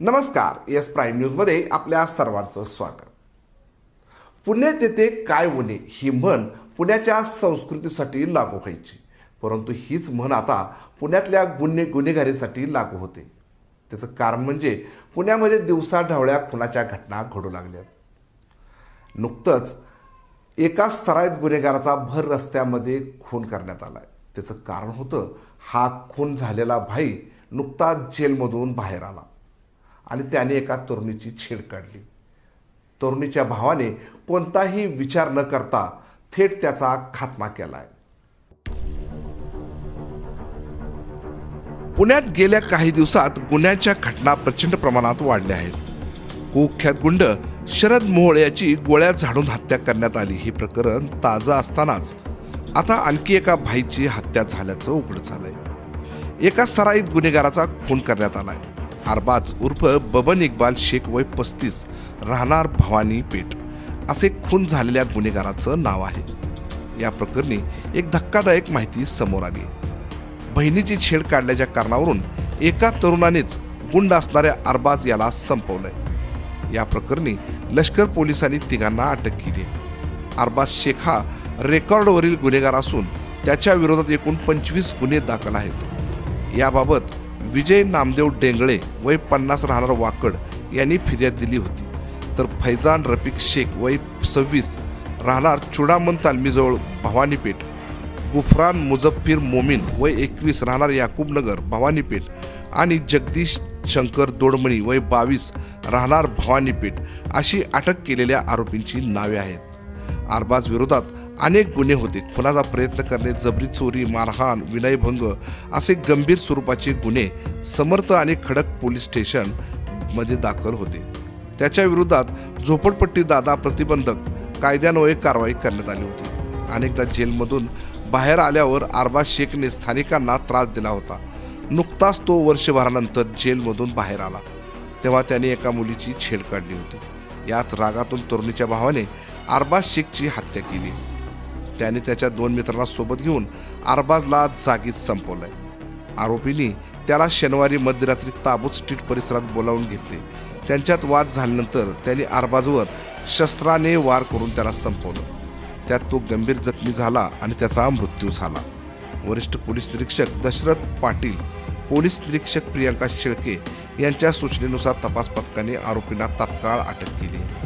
नमस्कार S prime न्यूजमध्ये आपल्या सर्वांचं स्वागत. पुण्यात येथे काय होणे ही म्हण पुण्याच्या संस्कृतीसाठी लागू व्हायची. परंतु हीच म्हण आता पुण्यातल्या गुन्हे गुन्हेगारीसाठी लागू होते. त्याचं कारण म्हणजे पुण्यामध्ये दिवसा ढवळ्या खुनाच्या घटना घडू लागल्या नुकतंच एका सराईत गुन्हेगाराचा भर रस्त्यामध्ये खून करण्यात आला त्याचं कारण होतं हा खून झालेला भाई नुकताच जेलमधून बाहेर आला. आणि त्याने एका तरुणीची छेड काढली. तरुणीच्या भावाने कोणताही विचार न करता थेट त्याचा खात्मा केलाय. पुण्यात गेल्या काही दिवसात गुन्ह्याच्या घटना प्रचंड प्रमाणात वाढल्या आहेत. कुख्यात गुंड शरद मोहोळ याची गोळ्या झाडून हत्या करण्यात आली हे प्रकरण ताजं असतानाच आता आणखी एका भाईची हत्या झाल्याचं उघड झालंय. एका सराईत गुन्हेगाराचा खून करण्यात आलाय. अरबाज उर्फ बबन इक्बाल शेख वय पस्तीस राहणार भवानी पेठ. असे खून झालेल्या गुन्हेगाराचं नाव आहे. या प्रकरणी एक धक्कादायक माहिती समोर आली. बहिणीची छेड काढल्याच्या कारणावरून एका तरुणानेच गुंड असणाऱ्या अरबाज याला संपवलंय. या प्रकरणी लष्कर पोलिसांनी तिघांना अटक केली. अरबाज शेख हा रेकॉर्डवरील गुन्हेगार असून त्याच्या विरोधात एकूण पंचवीस गुन्हे दाखल आहेत. याबाबत विजय नामदेव डेंगळे वय पन्नास राहणार वाकड यांनी फिर्याद दिली होती. तर फैजान रफिक शेख वय सव्वीस राहणार चुडामन तालमीजवळ भवानीपेठ. गुफरान मुझफ्फीर मोमीन वय एकवीस राहणार याकूबनगर भवानीपेठ. आणि जगदीश शंकर दोडमणी वय बावीस राहणार भवानीपेठ अशी अटक केलेल्या आरोपींची नावे आहेत. आरबाज विरोधात अनेक गुन्हे होते. खुनाचा प्रयत्न करणे जबरी चोरी मारहाण विनयभंग असे गंभीर स्वरूपाचे गुन्हे समर्थ आणि खडक पोलीस स्टेशनमध्ये दाखल होते. त्याच्या विरोधात झोपडपट्टी दादा प्रतिबंधक कायद्यान्वये कारवाई करण्यात आली होती. अनेकदा जेलमधून बाहेर आल्यावर आरबा शेखने स्थानिकांना त्रास दिला होता. नुकताच तो वर्षभरानंतर जेलमधून बाहेर आला. तेव्हा त्याने एका मुलीची छेड काढली होती. याच रागातून तरुणीच्या भावाने अरबाज शेखची हत्या केली. त्याने त्याच्या दोन मित्रांना सोबत घेऊन अरबाजला जागीच संपवलंय. आरोपींनी त्याला शनिवारी मध्यरात्री ताबूत स्ट्रीट परिसरात बोलावून घेतले. त्यांच्यात वाद झाल्यानंतर त्यांनी अरबाजवर शस्त्राने वार करून त्याला संपवलं. त्यात तो गंभीर जखमी झाला आणि त्याचा मृत्यू झाला. वरिष्ठ पोलीस निरीक्षक दशरथ पाटील पोलीस निरीक्षक प्रियांका शेळके यांच्या सूचनेनुसार तपास पथकाने आरोपींना तात्काळ अटक केली.